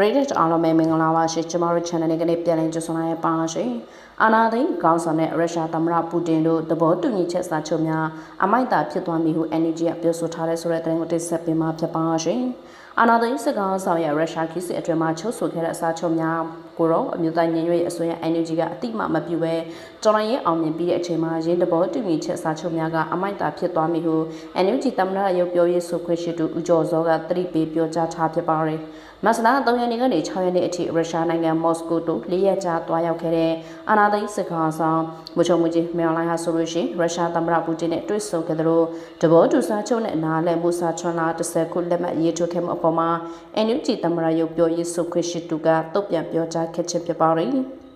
Reddit အားလုံးပဲမင်္ဂလာပါရှင်ကျမတို့ channel လေးကနေပြန်လည်ကြိုဆိုလိုက်ရပါရှင်အာနာသိန်းခေါင်းဆောင်တဲ့ရုရှားသမ္မတပူတင်တို့သဘောတူညီချက်စာချုပ်များအမိုက်တာဖြစ်သွားပြီဟု NUG ကပြောဆိုထားတဲ့ဆိုတဲ့သတင်းကိုတင်ဆက်ပေးမှာဖြစ်ပါရှင်အာနာသိန်းစစ်ကောင်ဆောင်ရဲ့ရုရှားခီးစစ်အတွင်းမှာချုပ်ဆိုခဲ့တဲ့အစာချုပ်များကိုတော့အမျိုးသားညီညွတ်ရေးအစိုးရ NUG ကအတိမမပြုဘဲတော်လိုင်းရဲ့အောင်မြင်ပြီးတဲ့အချိန်မှာရင်းတဘောတူညီချက်စာချုပ်များကအမိုက်တာဖြစ်သွားပြီဟု NUG သမ္မတရုပ်ပြောရေးဆိုခွင့်ရှိသူဦးကျော်စောကသတိပေးပြောကြားထားဖြစ်ပါတယ်မဆလာ3ရက်နေ့ကနေ6ရက်နေ့အထိရုရှားနိုင်ငံမော်စကိုတို့၄ရက်ကြာတွားရောက်ခဲ့တဲ့အာနာသိန်းစစ်ကောင်ဆောင်မချုံမကြီးမေယွန်လိုင်းဟာဆိုလို့ရှိရင်ရုရှားသမ္မတပူတင်နဲ့တွေ့ဆုံခဲ့သလိုတဘောတူစာချုပ်နဲ့အနားလဲမူစာချွန်လာ30ခုလက်မှတ်ရေးထိုးခဲ့မှုအပေါ်မှာ NUG သမ္မတရုပ်ပြောရေးဆိုခွင့်ရှိသူကတုတ်ပြန်ပြောကြားခဲ့ခြင်းဖြစ်ပါတယ်။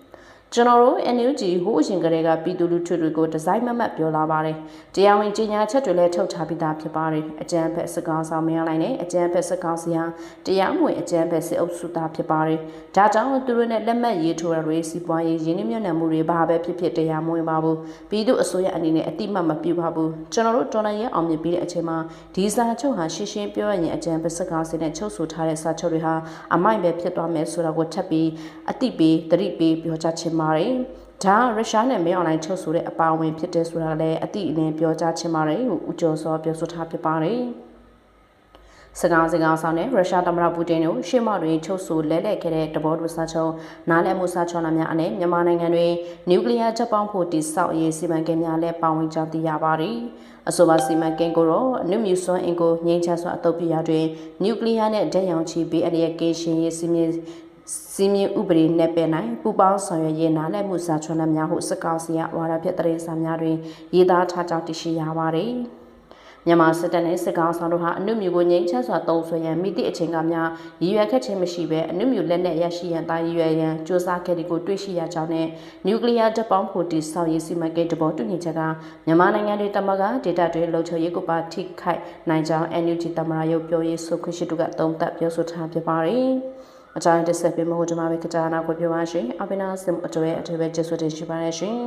ကျွန်တော်တို့ NUG ဟိုးအရင်ကတည်းကပြည်သူလူထုတွေကိုဒီဇိုင်းမမတ်ပြောလာပါတယ်။တရားဝင်ကြီးညာချက်တွေလည်းထုတ်ထားပြီးသားဖြစ်ပါတယ်။အကြံဖက်စကားဆောင်မရလိုက်နဲ့အကြံဖက်စကားစရာတရားမဝင်အကြံဖက်စစ်အုပ်စုသားဖြစ်ပါတယ်။ဒါကြောင့်သူတို့နဲ့လက်မှတ်ရေးထိုးရတွေစီးပွားရေးရင်းနှီးမြှုပ်နှံမှုတွေဘာပဲဖြစ်ဖြစ်တရားမဝင်ပါဘူး။ပြည်သူအစိုးရအနေနဲ့အတိမတ်မပြုပါဘူး။ကျွန်တော်တို့တော်လိုင်းရဲ့အောင်မြင်ပြီးတဲ့အချိန်မှာဒီစာချုပ်ဟာရှင်းရှင်းပြောရရင်အကြံဖက်စကားစနဲ့ချုပ်ဆိုထားတဲ့စာချုပ်တွေဟာအမိုက်ပဲဖြစ်သွားမယ်ဆိုတာကိုထပ်ပြီးအတိပေးတတိပေးပြောကြားချင်ပါတယ်။ဒါရုရှားနဲ့မင်းအွန်လိုင်းချုပ်ဆိုတဲ့အပါအဝင်ဖြစ်တဲ့ဆိုတာလည်းအတိအလင်းပြောကြားချင်ပါတယ်လို့ဦးကျော်စောပြောဆိုထားဖြစ်ပါတယ်။စကားစကားဆောင်တဲ့ရုရှားသမ္မတပူတင်တို့ရှေ့မှတွင်ချုပ်ဆိုလဲလှယ်ခဲ့တဲ့တဘောတူစာချုပ်နားလည်မှုစာချုပ်နာများအနက်မြန်မာနိုင်ငံတွင်နျူကလ িয়ার ချက်ပေါင်းဖို့တည်ဆောက်ရေးစီမံကိန်းများလည်းပါဝင်ကြောင်းသိရပါတယ်။အဆိုပါစီမံကိန်းကိုတော့အနုမြူစွမ်းအင်ကိုငြိမ်းချမ်းစွာအသုံးပြုရာတွင်နျူကလ িয়ার နှင့်ဓာတ်ရောင်ခြည်ဘေးအန္တရာယ်ကင်းရှင်းရေးစီမံ စီမင်းဥပဒေနဲ့ပယ်နိုင်ပူပေါင်းဆောင်ရွက်ရေးနားလည်မှုစာချွန်များဟုစကောက်စီရဝါဒဖြတ်တရေစာများတွင်ရေးသားထားကြောင်းသိရှိရပါသည်မြန်မာစစ်တပ်နဲ့စစ်ကောင်ဆောင်တို့ဟာအနုမြူကိုငြိမ်းချမ်းစွာတုံးဆွေရန်မိသည့်အချိန်ကများရည်ရွယ်ခက်ခြင်းမရှိဘဲအနုမြူလက်နက်ရရှိရန်တာရည်ရွယ်ရန်စ조사ခဲ့တဲ့ကိုတွေ့ရှိရကြောင်းနဲ့နျူကလ িয়ার တပ်ပေါင်းဖို့တည်ဆောက်ရေးစီမံကိန်းတဘောတူညီချက်ကမြန်မာနိုင်ငံတွေတမကဒေတာတွေလုံခြုံရေးကိုပါထိခိုက်နိုင်ကြောင်း NUG တမရရုပ်ပြောရေးဆိုခွင့်ရှိသူကသုံးသပ်ပြောဆိုထားပြပါတယ် အကြိုင်းတစ်ဆက်ပြမဟုတ်ကျွန်မပဲကတာနာကိုပြောပါရှင်အပိနာစင်အတွေ့အတွေ့ပဲကျေးဇူးတင်ရှိပါတယ်ရှင်